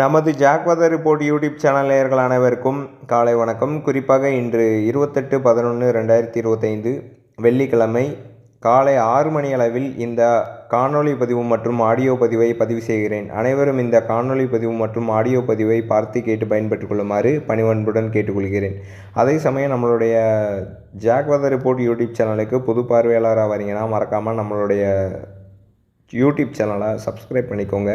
நமது ஜாக்வதர் report YouTube channel நேயர்கள் அனைவருக்கும் காலை வணக்கம். குறிப்பாக இன்று இருபத்தெட்டு பதினொன்று ரெண்டாயிரத்தி இருபத்தைந்து வெள்ளிக்கிழமை காலை ஆறு மணி அளவில் இந்த காணொளி பதிவு மற்றும் ஆடியோ பதிவை பதிவு செய்கிறேன். அனைவரும் இந்த காணொளி பதிவு மற்றும் ஆடியோ பதிவை பார்த்து கேட்டு பயன்பெற்றுக் கொள்ளுமாறு பணிவன்புடன் கேட்டுக்கொள்கிறேன். அதே சமயம் நம்மளுடைய ஜாக்வதர் ரிப்போர்ட் யூடியூப் சேனலுக்கு புது பார்வையாளராக வரீங்கன்னா மறக்காமல் நம்மளுடைய யூடியூப் சேனலை சப்ஸ்கிரைப் பண்ணிக்கோங்க.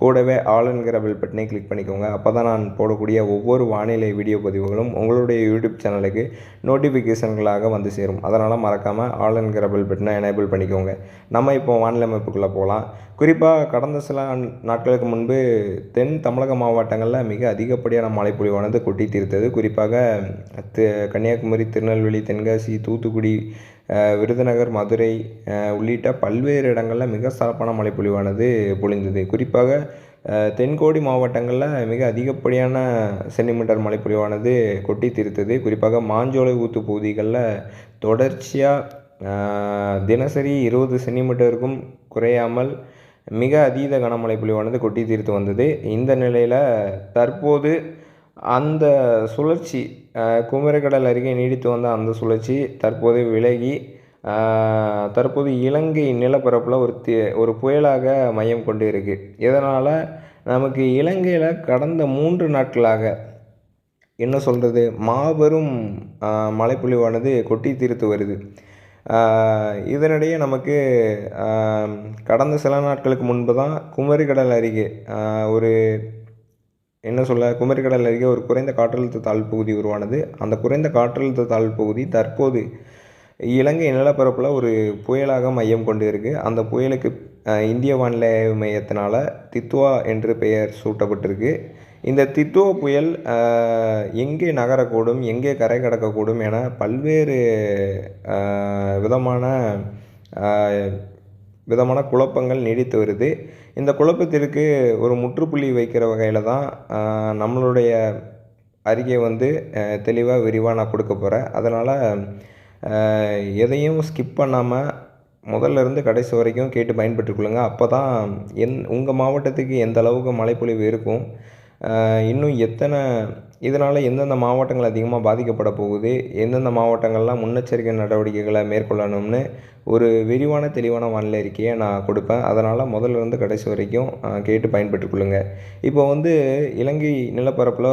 கூடவே ஆளுங்கிற பெல் பட்டனை கிளிக் பண்ணிக்கோங்க. அப்போ தான் நான் போடக்கூடிய ஒவ்வொரு வானிலை வீடியோ பதிவுகளும் உங்களுடைய யூடியூப் சேனலுக்கு நோட்டிஃபிகேஷன்களாக வந்து சேரும். அதனால் மறக்காமல் ஆளுங்கிற பெல் பட்டனை எனேபிள் பண்ணிக்கோங்க. நம்ம இப்போ வானிலை அமைப்புக்குள்ளே போகலாம். குறிப்பாக கடந்த சில நாட்களுக்கு முன்பு தென் தமிழக மாவட்டங்களில் மிக அதிகப்படியான மழைப்பொழிவானது கொட்டி தீர்த்தது. குறிப்பாக கன்னியாகுமரி திருநெல்வேலி தென்காசி தூத்துக்குடி விருதுநகர் மதுரை உள்ளிட்ட பல்வேறு இடங்களில் மிக சிறப்பான மழை பொழிவானது பொழிந்தது. குறிப்பாக தென்கோடி மாவட்டங்களில் மிக அதிகப்படியான சென்டிமீட்டர் மழை பொழிவானது கொட்டி தீர்த்தது. குறிப்பாக மாஞ்சோலை ஊத்து பகுதிகளில் தொடர்ச்சியாக தினசரி இருபது சென்டிமீட்டருக்கும் குறையாமல் மிக அதீத கனமழை பொழிவானது கொட்டி தீர்த்து வந்தது. இந்த நிலையில் தற்போது அந்த சுழற்சி குமரிக்கடல் அருகே நீடித்து வந்த அந்த சுழற்சி தற்போது விலகி தற்போது இலங்கை நிலப்பரப்பில் ஒரு தி ஒரு புயலாக மையம் கொண்டு இருக்குது இதனால் நமக்கு இலங்கையில் கடந்த மூன்று நாட்களாக என்ன சொல்கிறது மாபெரும் மழைப்பொழிவானது கொட்டி தீர்த்து வருது. இதனிடையே நமக்கு கடந்த சில நாட்களுக்கு முன்பு தான் குமரிக்கடல் அருகே ஒரு என்ன சொல்ல குமரிக்கடல் அருகே ஒரு குறைந்த காற்றழுத்த தாழ்வு பகுதி உருவானது. அந்த குறைந்த காற்றழுத்த தாழ்வு பகுதி தற்போது இலங்கை நிலப்பரப்பில் ஒரு புயலாக மையம் கொண்டு இருக்குது அந்த புயலுக்கு இந்திய வானிலை மையத்தினால் தித்துவா என்று பெயர் சூட்டப்பட்டிருக்கு. இந்த தித்துவா புயல் எங்கே நகரக்கூடும் எங்கே கரை கடக்கக்கூடும் என பல்வேறு விதமான விதமான குழப்பங்கள் நீடித்து வருது. இந்த குழப்பத்திற்கு ஒரு முற்றுப்புள்ளி வைக்கிற வகையில் தான் நம்மளுடைய அறிக்கை வந்து தெளிவாக விரிவாக நான் கொடுக்க போகிறேன் அதனால் எதையும் ஸ்கிப் பண்ணாமல் முதல்ல இருந்து கடைசி வரைக்கும் கேட்டு பயன்பெற்றுக்கொள்ளுங்க அப்போ தான் என் உங்கள் மாவட்டத்துக்கு எந்த அளவுக்கு மழைப்பொழிவு இருக்கும் இன்னும் எத்தனை இதனால் எந்தெந்த மாவட்டங்கள் அதிகமாக பாதிக்கப்பட போகுது எந்தெந்த மாவட்டங்கள்லாம் முன்னெச்சரிக்கை நடவடிக்கைகளை மேற்கொள்ளணும்னு ஒரு விரிவான தெளிவான வானிலை அறிக்கையை நான் கொடுப்பேன். அதனால் முதல்ல இருந்து கடைசி வரைக்கும் கேட்டு பயன்பெற்றுக்கொள்ளுங்க இப்போ வந்து இலங்கை நிலப்பரப்பில்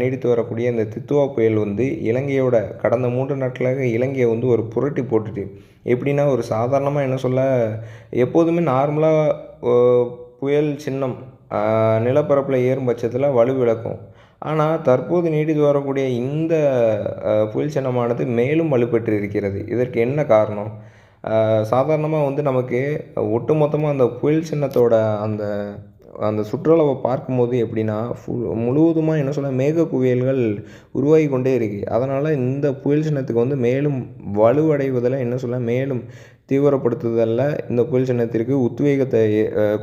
நீடித்து வரக்கூடிய இந்த தித்துவா புயல் வந்து இலங்கையோட கடந்த மூன்று நாட்களாக இலங்கையை வந்து ஒரு புரட்டி போட்டுட்டு எப்படின்னா ஒரு சாதாரணமாக என்ன சொல்ல எப்போதுமே நார்மலாக புயல் சின்னம் நிலப்பரப்பில் ஏறும் பட்சத்தில் வலுவிழக்கும். ஆனால் தற்போது நீடித்து வரக்கூடிய இந்த புயல் சின்னமானது மேலும் வலுப்பெற்று இருக்கிறது இதற்கு என்ன காரணம்? சாதாரணமாக வந்து நமக்கு ஒட்டுமொத்தமாக அந்த புயல் சின்னத்தோட அந்த அந்த சுற்றுலாவை பார்க்கும்போது எப்படின்னா ஃபு முழுவதுமாக என்ன சொல்ல மேக குவியல்கள் உருவாகி கொண்டே இருக்குது அதனால் இந்த புயல் சின்னத்துக்கு வந்து மேலும் வலுவடைவதில் என்ன சொல்ல மேலும் தீவிரப்படுத்துதலில். இந்த புயல் சின்னத்திற்கு உத்வேகத்தை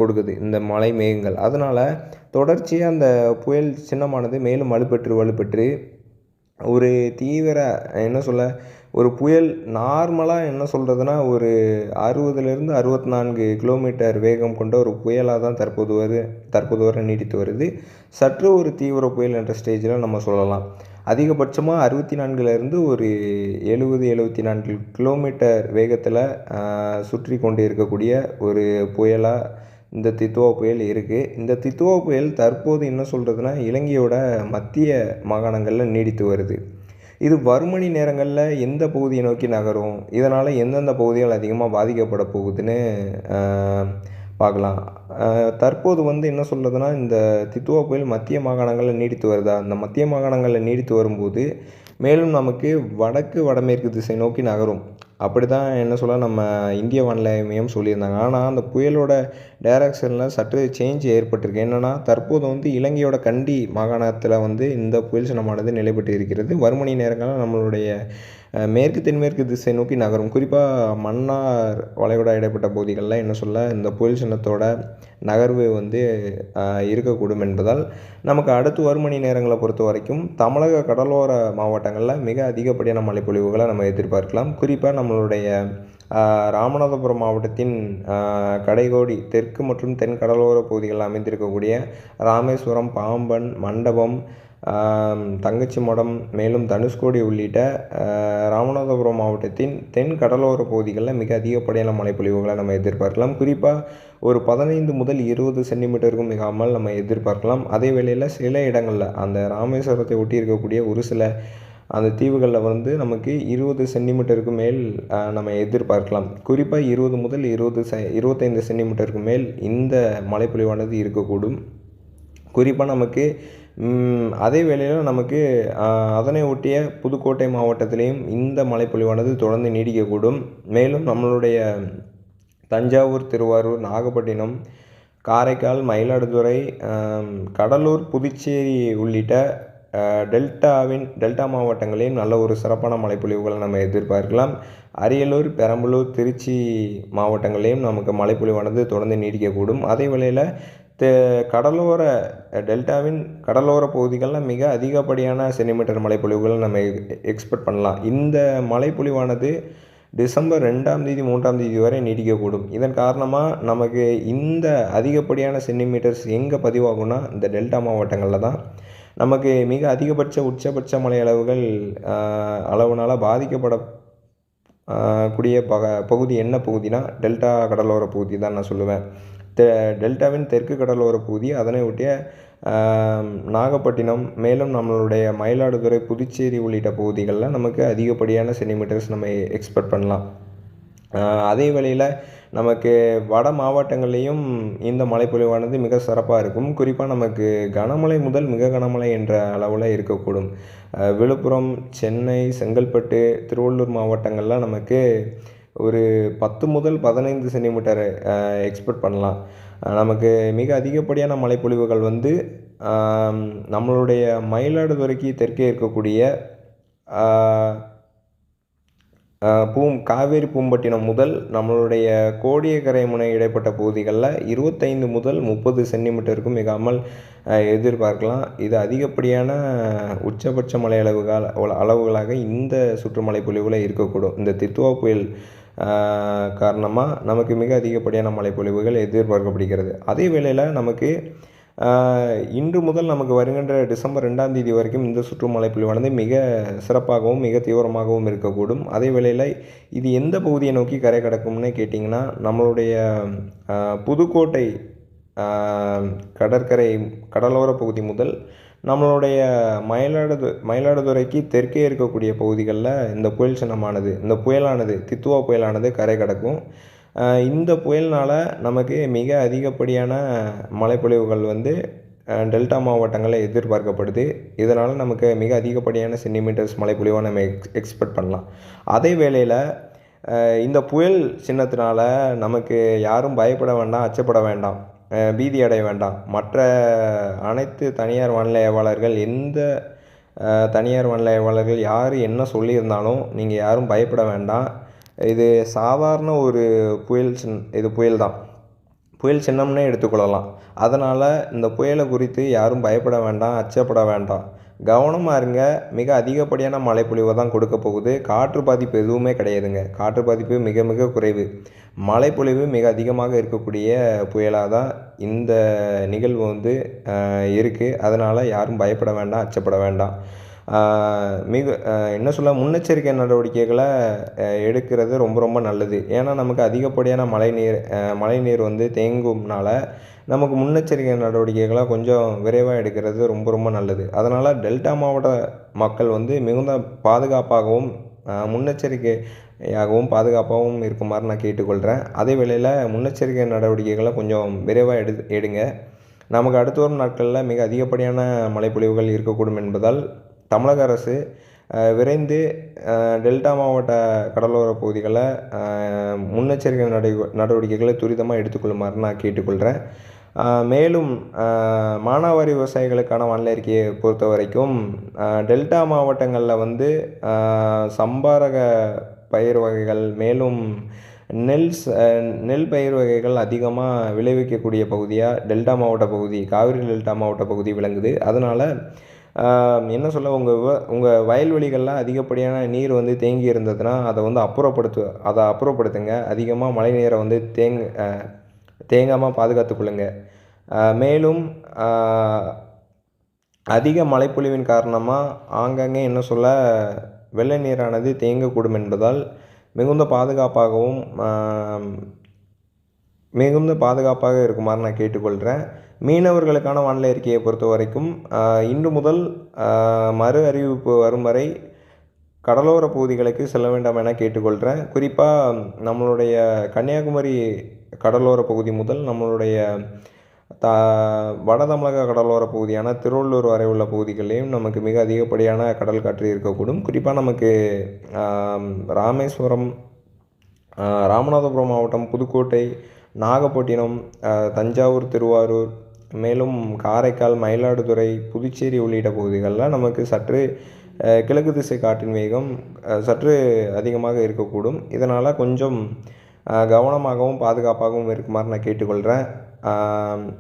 கொடுக்குது. இந்த மழை மேகங்கள். அதனால் தொடர்ச்சியாக அந்த புயல் சின்னமானது மேலும் வலுப்பெற்று வலுப்பெற்று ஒரு தீவிர என்ன சொல்ல ஒரு புயல் நார்மலாக என்ன சொல்கிறதுனா ஒரு அறுபதுலேருந்து அறுபத்தி நான்கு கிலோமீட்டர் வேகம் கொண்ட ஒரு புயலாக தான் தற்போது வரு தற்போது வரை நீடித்து வருது. சற்று ஒரு தீவிர புயல் என்ற ஸ்டேஜில் நம்ம சொல்லலாம். அதிகபட்சமாக அறுபத்தி நான்குலேருந்து ஒரு எழுபது எழுபத்தி நான்கு கிலோமீட்டர் வேகத்தில் சுற்றி கொண்டு இருக்கக்கூடிய ஒரு புயலாக இந்த தித்துவா புயல் இருக்குது இந்த தித்துவா புயல் தற்போது என்ன சொல்கிறதுனா இலங்கையோட மத்திய மாகாணங்களில் நீடித்து வருது. இது வறுமணி நேரங்களில் எந்த பகுதியை நோக்கி நகரும்? இதனால் எந்தெந்த பகுதிகள் அதிகமாக பாதிக்கப்பட போகுதுன்னு பார்க்கலாம். தற்போது வந்து என்ன சொல்கிறதுனா இந்த தித்துவா புயல் மத்திய மாகாணங்களில் நீடித்து வருதா? அந்த மத்திய மாகாணங்களில் நீடித்து வரும்போது மேலும் நமக்கு வடக்கு வடமேற்கு திசை நோக்கி நகரும். அப்படி தான் என்ன சொல்ல நம்ம இந்திய வானிலை மையம் சொல்லியிருந்தாங்க. ஆனால் அந்த புயலோட டைரக்ஷனில் சற்று சேஞ்ச் ஏற்பட்டிருக்கு. என்னென்னா தற்போது வந்து இலங்கையோட கண்டி மாகாணத்தில் வந்து இந்த புயல் சின்னமானது நிலைப்பட்டு இருக்கிறது வறுமணி மணி நேரங்களில் நம்மளுடைய மேற்கு தென்மேற்கு திசை நோக்கி நகரும். குறிப்பாக மன்னார் வளைகுடா இடைப்பட்ட பகுதிகளில் என்ன சொல்ல இந்த புயல் சின்னத்தோட நகர்வு வந்து இருக்கக்கூடும் என்பதால் நமக்கு அடுத்து ஒரு மணி நேரங்களை பொறுத்த வரைக்கும் தமிழக கடலோர மாவட்டங்களில் மிக அதிகப்படியான மழைப்பொழிவுகளை நம்ம எதிர்பார்க்கலாம். குறிப்பாக நம்மளுடைய ராமநாதபுரம் மாவட்டத்தின் கடைகோடி தெற்கு மற்றும் தென் கடலோர பகுதிகளில் அமைந்திருக்கக்கூடிய ராமேஸ்வரம் பாம்பன் மண்டபம் தங்கச்சி மடம் மேலும் தனுஷ்கோடி உள்ளிட்ட ராமநாதபுரம் மாவட்டத்தின் தென் கடலோர பகுதிகளில் மிக அதிகப்படியான மழைப்பொழிவுகளை நம்ம எதிர்பார்க்கலாம். குறிப்பாக ஒரு பதினைந்து முதல் இருபது சென்டிமீட்டருக்கும் மிகாமல் நம்ம எதிர்பார்க்கலாம். அதே வேளையில் சில இடங்களில் அந்த ராமேஸ்வரத்தை ஒட்டி இருக்கக்கூடிய ஒரு சில அந்த தீவுகளில் வந்து நமக்கு இருபது சென்டிமீட்டருக்கு மேல் நம்ம எதிர்பார்க்கலாம். குறிப்பாக இருபது முதல் இருபது செ இருபத்தைந்து சென்டிமீட்டருக்கு மேல் இந்த மழைப்பொழிவானது இருக்கக்கூடும். குறிப்பாக நமக்கு அதே வேளையில் நமக்கு அதனை ஒட்டிய புதுக்கோட்டை மாவட்டத்திலையும் இந்த மழைப்பொழிவானது தொடர்ந்து நீடிக்கக்கூடும். மேலும் நம்மளுடைய தஞ்சாவூர் திருவாரூர் நாகப்பட்டினம் காரைக்கால் மயிலாடுதுறை கடலூர் புதுச்சேரி உள்ளிட்ட டெல்டாவின் டெல்டா மாவட்டங்களையும் நல்ல ஒரு சிறப்பான மழைப்பொழிவுகளை நம்ம எதிர்பார்க்கலாம். அரியலூர் பெரம்பலூர் திருச்சி மாவட்டங்களையும் நமக்கு மழைப்பொழிவானது தொடர்ந்து நீடிக்கக்கூடும். அதே வேளையில் கடலோர டெல்டாவின் கடலோர பகுதிகளில் மிக அதிகப்படியான சென்டிமீட்டர் மழைப்பொழிவுகளை நம்ம எக்ஸ்பெக்ட் பண்ணலாம். இந்த மழைப்பொழிவானது டிசம்பர் ரெண்டாம் தேதி மூன்றாம் தேதி வரை நீடிக்கக்கூடும். இதன் காரணமாக நமக்கு இந்த அதிகப்படியான சென்டிமீட்டர்ஸ் எங்கே பதிவாகும்னா இந்த டெல்டா மாவட்டங்களில் தான். நமக்கு மிக அதிகபட்ச உச்சபட்ச மழை அளவுகள் அளவுனால் பாதிக்கப்பட கூடிய பக பகுதி என்ன பகுதினா டெல்டா கடலோர பகுதி தான் நான் சொல்லுவேன். தெ டெல்டாவின் தெற்கு கடலோர பகுதி அதனை ஒட்டிய நாகப்பட்டினம் மேலும் நம்மளுடைய மயிலாடுதுறை புதுச்சேரி உள்ளிட்ட பகுதிகளில் நமக்கு அதிகப்படியான சென்டிமீட்டர்ஸ் நம்ம எக்ஸ்பெக்ட் பண்ணலாம். அதே வேளையில் நமக்கு வட மாவட்டங்கள்லேயும் இந்த மழைப்பொழிவானது மிக சிறப்பாக இருக்கும். குறிப்பாக நமக்கு கனமழை முதல் மிக கனமழை என்ற அளவில் இருக்கக்கூடும். விழுப்புரம் சென்னை செங்கல்பட்டு திருவள்ளூர் மாவட்டங்கள்லாம் நமக்கு ஒரு பத்து முதல் பதினைந்து சென்டிமீட்டர் எக்ஸ்பெக்ட் பண்ணலாம். நமக்கு மிக அதிகப்படியான மழைப்பொழிவுகள் வந்து நம்மளுடைய மயிலாடுதுறைக்கு தெற்கே இருக்கக்கூடிய பூம் காவேரி பூம்பட்டினம் முதல் நம்மளுடைய கோடியக்கரை முனை இடைப்பட்ட பகுதிகளில் இருபத்தைந்து முதல் முப்பது சென்டிமீட்டருக்கும் மிகாமல் எதிர்பார்க்கலாம். இது அதிகப்படியான உச்சபட்ச மலை அளவுகள் அளவுகளாக இந்த சுற்றுமலை பொழிவில் இருக்கக்கூடும். இந்த தித்துவா புயல் காரணமாக நமக்கு மிக அதிகப்படியான மழைப்பொழிவுகள் எதிர்பார்க்கப்படுகிறது. அதே வேளையில் நமக்கு இன்று முதல் நமக்கு வருகின்ற டிசம்பர் ரெண்டாம் தேதி வரைக்கும் இந்த சுற்றுமலை பொழிவானது மிக சிறப்பாகவும் மிக தீவிரமாகவும் இருக்கக்கூடும். அதே வேளையில் இது எந்த பகுதியை நோக்கி கரை கடக்கும்னு கேட்டிங்கன்னா நம்மளுடைய புதுக்கோட்டை கடற்கரை கடலோர பகுதி முதல் நம்மளுடைய மயிலாடுது மயிலாடுதுறைக்கு தெற்கே இருக்கக்கூடிய பகுதிகளில் இந்த புயல் சின்னமானது இந்த புயலானது தித்துவா புயலானது கரை கடக்கும். இந்த புயல்னால் நமக்கு மிக அதிகப்படியான மழைப்பொழிவுகள் வந்து டெல்டா மாவட்டங்களில் எதிர்பார்க்கப்படுது. இதனால் நமக்கு மிக அதிகப்படியான சென்டிமீட்டர்ஸ் மழைப்பொழிவாக நம்ம எக்ஸ் எக்ஸ்பெக்ட் பண்ணலாம். அதே வேளையில் இந்த புயல் சின்னத்தினால நமக்கு யாரும் பயப்பட வேண்டாம் அச்சப்பட வேண்டாம் பீதி அடைய வேண்டாம். மற்ற அனைத்து தனியார் வானிலையாளர்கள் எந்த தனியார் வானிலையாளர்கள் யார் என்ன சொல்லியிருந்தாலும் நீங்கள் யாரும் பயப்பட வேண்டாம். இது சாதாரண ஒரு புயல் சின் இது புயல் தான். புயல் சின்னம்னே எடுத்துக்கொள்ளலாம். அதனால் இந்த புயலை குறித்து யாரும் பயப்பட வேண்டாம் அச்சப்பட வேண்டாம். கவனமாக இருங்க. மிக அதிகப்படியான மழைப்பொழிவை தான் கொடுக்க போகுது. காற்று பாதிப்பு எதுவுமே கிடையாதுங்க. காற்று பாதிப்பு மிக மிக குறைவு. மழைப்பொழிவு மிக அதிகமாக இருக்கக்கூடிய புயலாக தான் இந்த நிகழ்வு வந்து இருக்குது அதனால் யாரும் பயப்பட வேண்டாம் அச்சப்பட வேண்டாம். மிக என்ன சொல்ல முன்னெச்சரிக்கை நடவடிக்கைகளை எடுக்கிறது ரொம்ப ரொம்ப நல்லது. ஏன்னா நமக்கு அதிகப்படியான மழை நீர் மழை நீர் வந்து தேங்கும்னால நமக்கு முன்னெச்சரிக்கை நடவடிக்கைகளை கொஞ்சம் விரைவாக எடுக்கிறது ரொம்ப ரொம்ப நல்லது. அதனால் டெல்டா மாவட்ட மக்கள் வந்து மிகுந்த பாதுகாப்பாகவும் முன்னெச்சரிக்கையாகவும் பாதுகாப்பாகவும் இருக்குமாறு நான் கேட்டுக்கொள்கிறேன் அதே வேளையில் முன்னெச்சரிக்கை நடவடிக்கைகளை கொஞ்சம் விரைவாக எடு எடுங்க. நமக்கு அடுத்து வரும் நாட்களில் மிக அதிகப்படியான மழைப்பொழிவுகள் இருக்கக்கூடும் என்பதால் தமிழக அரசு விரைந்து டெல்டா மாவட்ட கடலோர பகுதிகளை முன்னெச்சரிக்கை நடை நடவடிக்கைகளை துரிதமாக எடுத்துக்கொள்ளுமாறு நான் கேட்டுக்கொள்கிறேன் மேலும் மானாவாரி விவசாயிகளுக்கான வானிலை அறிக்கையை பொறுத்த வரைக்கும் டெல்டா மாவட்டங்களில் வந்து சம்பாரக பயிர் வகைகள் மேலும் நெல் நெல் பயிர் வகைகள் அதிகமாக விளைவிக்கக்கூடிய பகுதியாக டெல்டா மாவட்ட பகுதி காவிரி டெல்டா மாவட்ட பகுதி விளங்குது. அதனால் என்ன சொல்ல உங்கள் விவ உங்கள் வயல்வெளிகளில் அதிகப்படியான நீர் வந்து தேங்கி இருந்ததுன்னா அதை வந்து அப்புறப்படுத்து அதை அப்புறப்படுத்துங்க. அதிகமாக மழை நீரை வந்து தேங் தேங்காமல் பாதுகாத்து கொள்ளுங்க. மேலும் அதிக மழைப்பொழிவின் காரணமாக ஆங்காங்கே என்ன சொல்ல வெள்ள நீரானது தேங்கக்கூடும் என்பதால் மிகுந்த பாதுகாப்பாகவும் மிகுந்த பாதுகாப்பாக இருக்குமாறு நான் கேட்டுக்கொள்கிறேன் மீனவர்களுக்கான வானிலை அறிக்கையை பொறுத்த வரைக்கும் இன்று முதல் மறு அறிவிப்பு வரும் வரை கடலோர பகுதிகளுக்கு செல்ல வேண்டாம் என கேட்டுக்கொள்கிறேன் குறிப்பாக நம்மளுடைய கன்னியாகுமரி கடலோர பகுதி முதல் நம்மளுடைய த வட தமிழக கடலோர பகுதியான திருவள்ளூர் வரை உள்ள பகுதிகளிலும் நமக்கு மிக அதிகப்படியான கடல் காற்று இருக்கக்கூடும். குறிப்பாக நமக்கு ராமேஸ்வரம் ராமநாதபுரம் மாவட்டம் புதுக்கோட்டை நாகப்பட்டினம் தஞ்சாவூர் திருவாரூர் மேலும் காரைக்கால் மயிலாடுதுறை புதுச்சேரி உள்ளிட்ட பகுதிகளில் நமக்கு சற்று கிழக்கு திசை காற்றின் வேகம் சற்று அதிகமாக இருக்கக்கூடும். இதனால் கொஞ்சம் கவனமாகவும் பாதுகாப்பாகவும் இருக்குமாறு நான் கேட்டுக்கொள்கிறேன்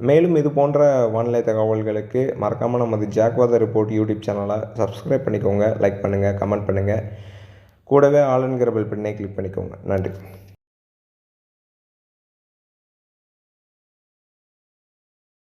மேலும் இது போன்ற வானிலை தகவல்களுக்கு மறக்காமல் நமது ஜாக்வாத ரிப்போர்ட் யூடியூப் சேனலை சப்ஸ்கிரைப் பண்ணிக்கோங்க லைக் பண்ணுங்கள் கமெண்ட் பண்ணுங்கள் கூடவே ஆளுங்கிற பெல் பட்டனை கிளிக் பண்ணிக்கோங்க. நன்றி.